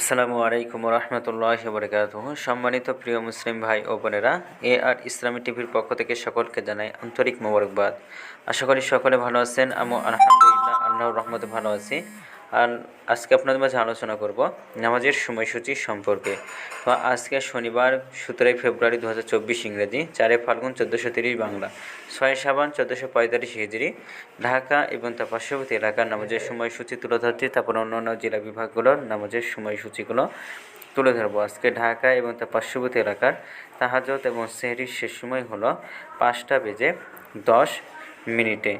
আসসালামু আলাইকুম রহমতুল্লাহ বরকাত সম্মানিত প্রিয় মুসলিম ভাই ও বোনেরা, এ আর ইসলামী টিভির পক্ষ থেকে সকলকে জানাই আন্তরিক মোবারকবাদ। আশা করি সকলে ভালো আছেন, আমি আলহামদুলিল্লাহ আল্লাহ রহমতে ভালো আছি। আর আজকে আপনাদের মাঝে আলোচনা করব নামাজের সময়সূচি সম্পর্কে। তো আজকে শনিবার, সতেরোই ফেব্রুয়ারি দু হাজার চব্বিশ ইংরেজি, চারে ফাল্গুন চোদ্দোশো তিরিশ বাংলা, ছয় সাবান চোদ্দোশো পঁয়তাল্লিশ হিজড়ি ঢাকা এবং তার পার্শ্ববর্তী এলাকার নামাজের সময়সূচি তুলে ধরছি, তারপর অন্যান্য জেলা বিভাগগুলোর নামাজের সময়সূচিগুলো তুলে ধরবো। আজকে ঢাকা এবং তার পার্শ্ববর্তী এলাকার তাহাজত এবং সেহরির শেষ সময় হলো পাঁচটা বেজে দশ মিনিটে।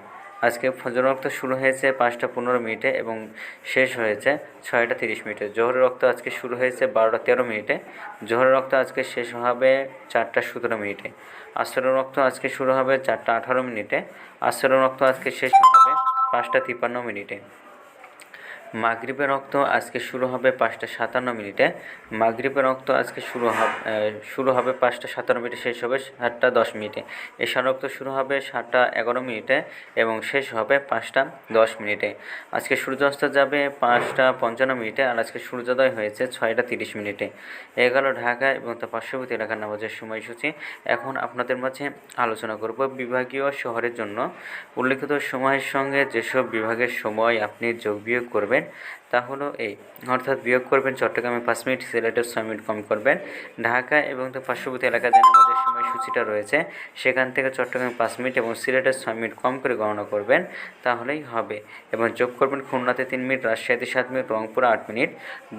আজকে ফজর রক্ত শুরু হয়েছে পাঁচটা পনেরো মিনিটে এবং শেষ হয়েছে ছয়টা তিরিশ মিনিটে। জোহরের রক্ত আজকে শুরু হয়েছে বারোটা তেরো মিনিটে। জোহরের রক্ত আজকে শেষ হবে চারটা সতেরো মিনিটে। আসরের রক্ত আজকে শুরু হবে চারটা আঠারো মিনিটে। আসরের রক্ত আজকে শেষ হবে পাঁচটা তিপ্পান্ন মিনিটে। মাগরিবের রক্ত আজকে শুরু হবে পাঁচটা সাতান্ন মিনিটে। মাগরিবের রক্ত আজকে শুরু হবে শুরু হবে পাঁচটা সাতান্ন মিনিটে, শেষ হবে সাতটা দশ মিনিটে। এশার রক্ত শুরু হবে সাতটা এগারো মিনিটে এবং শেষ হবে পাঁচটা দশ মিনিটে। আজকে সূর্যাস্ত যাবে পাঁচটা পঞ্চান্ন মিনিটে আর আজকে সূর্যোদয় হয়েছে ছয়টা তিরিশ মিনিটে। এগারো ঢাকা এবং তার পার্শ্ববর্তী এলাকার নামাজের সময়সূচি। এখন আপনাদের মাঝে আলোচনা করব বিভাগীয় শহরের জন্য। উল্লেখিত সময়ের সঙ্গে যেসব বিভাগের সময় আপনি যোগ বিয়োগ করবেন তা হলো এই। অর্থাৎ বিয়োগ করবেন চট্টগ্রামে পাঁচ মিনিট, সিলেটের ছয় মিনিট কম করবেন। ঢাকা এবং তার পার্শ্ববর্তী এলাকাতে নামাজের সময়সূচিটা রয়েছে, সেখান থেকে চট্টগ্রাম পাঁচ মিনিট এবং সিলেটের ছয় মিনিট কম করে গণনা করবেন, তাহলেই হবে। এবং যোগ করবেন খুলনাতে তিন মিনিট, রাজশাহীতে সাত মিনিট, রংপুরে আট মিনিট,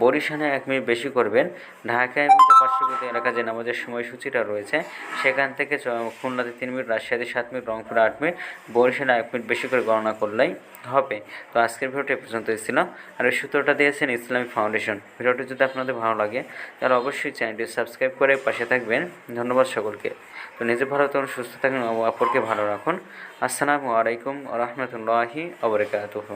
বরিশালে এক মিনিট বেশি করবেন। ঢাকায় এবং পার্শ্ববর্তী এলাকা যে নামাজের সময়সূচিটা রয়েছে, সেখান থেকে খুলনাতে তিন মিনিট, রাজশাহীতে সাত মিনিট, রংপুরে আট মিনিট, বরিশালে এক মিনিট বেশি করে গণনা করলেই হবে। তো আজকের ভিডিওটি পর্যন্ত ছিল। আর এই সূত্রটা দিয়েছেন ইসলামিক ফাউন্ডেশন। ভিডিওটি যদি আপনাদের ভালো লাগে, তাহলে অবশ্যই চ্যানেলটি সাবস্ক্রাইব করে পাশে থাকবেন। ধন্যবাদ সকলকে। তো নিজে ভালো থাকুন সুস্থ থাকুন অপরকে ভালো রাখুন। আসসালামু আলাইকুম রহমতুল্লাহি আবরকাতুহ